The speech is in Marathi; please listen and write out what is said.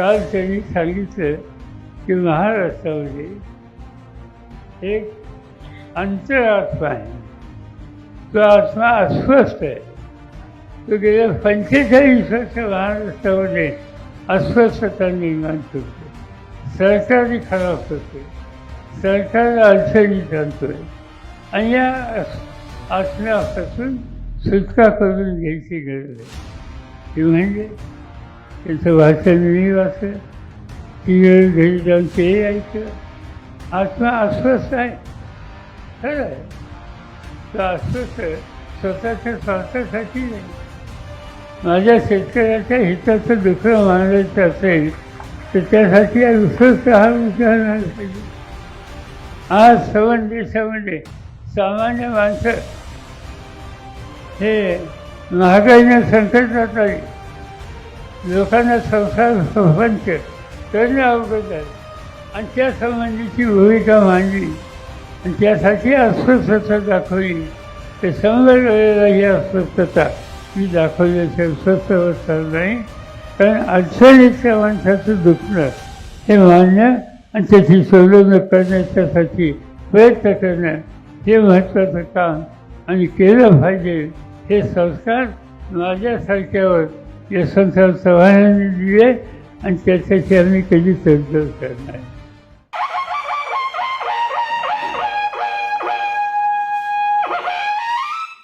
काल त्यांनी सांगितलं की महाराष्ट्रामध्ये एक अंतरात्मा आहे. तो आत्मा अस्वस्थ आहे. तो गेल्या पंचेचाळीस वर्ष महाराष्ट्रामध्ये अस्वस्थता निर्माण करतो सरकारही खराब होते सरकार अडचणीत आणतोय. आणि या आत्म्यापासून सुटका करून घ्यायची गरज आहे. ती म्हणजे त्यांचं भाषण मी वाचलं ती वेळ घरी जाऊन ते ऐकलं आत्मा अस्वस्थ आहे. खरं आहे. तो अस्वस्थ स्वतःच्या स्वार्थासाठी नाही. माझ्या शेतकऱ्याच्या हिताचं दुःख मानायचं असेल तर त्यासाठी या हा विचार नाही पाहिजे. आज सवंडे सवंडे. सामान्य माणसं हे महागाईनं संकटात आली. लोकांना संसार प्रपंच करणे अवगत आहे. आणि त्यासंबंधीची भूमिका मांडली. आणि त्यासाठी अस्वस्थता दाखवली. ते शंभर वेळेला ही अस्वस्थता. मी दाखवल्याची अस्वस्थ अवस्था नाही कारण अडचणीच्या माणसाचं दुखणं हे मान्य आणि त्याची सोडवणूक करण्याच्यासाठी प्रयत्न करणं हे महत्त्वाचं काम. आणि केलं पाहिजे हे संस्कार माझ्यासारख्यावर यशवंतराव चव्हाणांनी दिले आणि त्याच्याशी आम्ही कधी तडजोड करणार